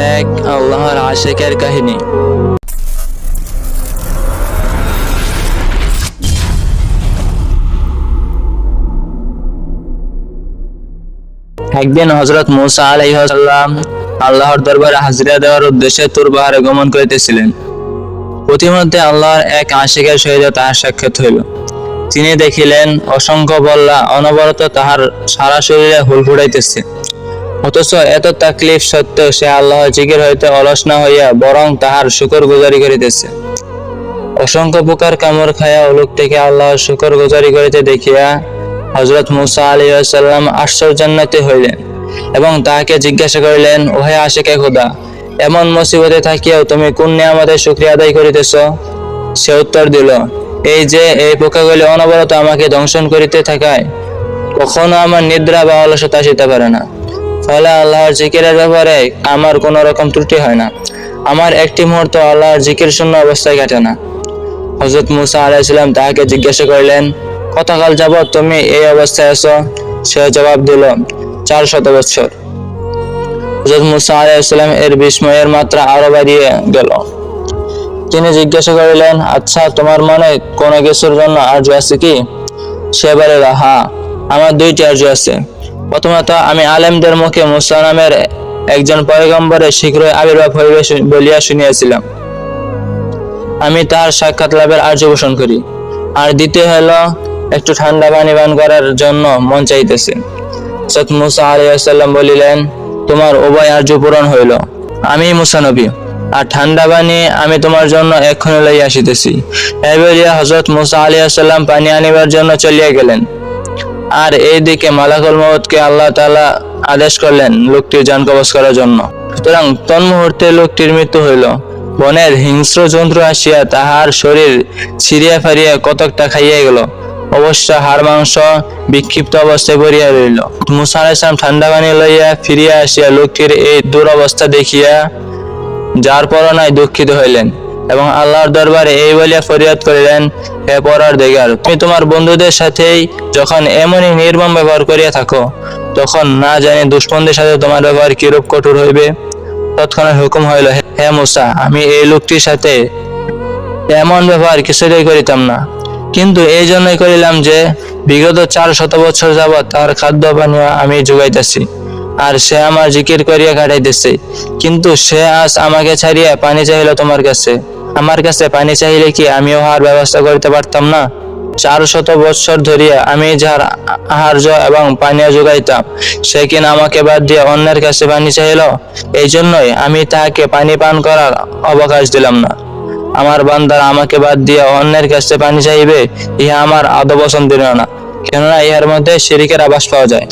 এক আল্লাহর আশেকের কাহিনী। একদিন হজরত মুসা আলাইহাল্লাম আল্লাহর দরবারে হাজিরা দেওয়ার উদ্দেশ্যে তুর পাহাড়ে গমন করিতেছিলেন। প্রতিমধ্যে আল্লাহর এক আশিকের সহিত তাহার সাক্ষাৎ হইল। তিনি দেখিলেন, অসংখ্য বল্লা অনবরত তাহার সারা শরীরে হুল ফুটাইতেছে অথচ এত তাকলিফ সত্ত্বেও সে আল্লাহ জিকির হইতে অলস না হইয়া বরং তাহার শুকর গুজারি করিতেছে। অসংখ্য প্রকার কামড় খায়া লোকটিকে আল্লাহর শুকর গুজারি করিতে দেখিয়া হজরত মুসা আলী সাল্লাম আশ্চর্যান্বিত হইলেন এবং তাহাকে জিজ্ঞাসা করিলেন, ওহে আশেকে খোদা, এমন মুসিবতে থাকিয়াও তুমি কোন নিয়ামতের শুক্রিয়া আদায় করিতেছ? সে উত্তর দিল, এই যে এই পোকাগুলি অনবরত আমাকে দংশন করিতে থাকায় কখনো আমার নিদ্রা বা অলসতা আসিতে পারে না। ফলে আল্লাহর জিকিরের ব্যাপারে আমার কোনো রকম ত্রুটি হয় না। আমার একটি মুহূর্ত আল্লাহর জিকির শূন্য অবস্থায় কাটে না। হজরত মুসা আলাইসাল্লাম তাহাকে জিজ্ঞাসা করিলেন, কতকাল যাবৎ তুমি এই অবস্থায় আছো? সে জবাব দিল, চার শত বছর। হজরত মুসা আলাইসাল্লাম এর বিস্ময়ের মাত্রা আরও বাড়িয়ে গেল। তিনি জিজ্ঞাসা করিলেন আচ্ছা তোমার মনে কোনো কিছুর জন্য আর্য আছে কি? সে বলিল হ্যাঁ আমার দুইটি আর্য আছে। প্রথমত আমি আলেমদের মুখে মুসা নামের একজন পয়গম্বরের শীঘ্রই আবির্ভাব হইবে বলিয়া শুনিয়াছিলাম। আমি তার সাক্ষাৎ লাভের আর্য পোষণ করি। আর দ্বিতীয় হলো একটু ঠান্ডা পানি পান করার জন্য মন চাইতেছে। মুসা আলাইসাল্লাম বলিলেন, তোমার উভয় আর্য পূরণ হইল। আমি মুসা নবী। আর ঠান্ডা পানি আমি তোমার জন্য এক্ষণে লইয়া আসিতেছি। এই বলিয়া হজরত মুসা আলাইসাল্লাম পানি আনিবার জন্য চলিয়া গেলেন। আর এইদিকে মালাকুল মৌতকে আল্লাহ তাআলা আদেশ করলেন লোকটির যান কবজ করার জন্য। সুতরাং তন্মুহূর্তে লোকটির মৃত্যু হইল। বনের হিংস্র জন্তু আসিয়া তাহার শরীর ছিঁড়িয়া ফারিয়া কতকটা খাইয়া গেল। অবশ্য হাড় মাংস বিক্ষিপ্ত অবস্থায় পড়িয়া রইল। মুসা আলাইসালাম ঠান্ডা পানি লইয়া ফিরিয়া আসিয়া লোকটির এই দুরবস্থা দেখিয়া যার পরনায় দুঃখিত হইলেন। এবং আল্লাহর দরবারে এই বলিয়া ফরিয়াদ করিলেন, হে পরার দেগার তুমি তোমার বন্ধুদের সাথেই যখন এমনই নির্মম ব্যবহার করিয়া থাকো, তখন না জানি দুশ্মনদের সাথে তোমার ব্যবহার কিরূপ কঠোর হইবে। তৎক্ষণাৎ হুকুম হইল, হে মুসা, আমি এই লোকটির সাথে এমন ব্যবহার কিছুতেই করিতাম না। কিন্তু এই জন্যই করিলাম যে, বিগত চার শত বছর যাবৎ তার খাদ্য পানীয় আমি যোগাইতেছি আর সে আমার জিকির করিয়া কাটাইতেছে কিন্তু সে আজ আমাকে ছাড়িয়া পানি চাইল তোমার কাছে। আমার কাছে পানি চাইলে কি আমি উহার ব্যবস্থা করিতে পারতাম না? চার শত বৎসর ধরিয়া আমি যার আহার্য এবং পানীয় যোগাইতাম, সে কিনা আমাকে বাদ দিয়ে অন্যের কাছে পানি চাইল এই জন্যই আমি তাহাকে পানি পান করার অবকাশ দিলাম না। আমার বান্দার আমাকে বাদ দিয়ে অন্যের কাছে পানি চাইবে, ইহা আমার আদৌ পছন্দ না কেননা ইহার মধ্যে শিরিকের আবাস পাওয়া যায়।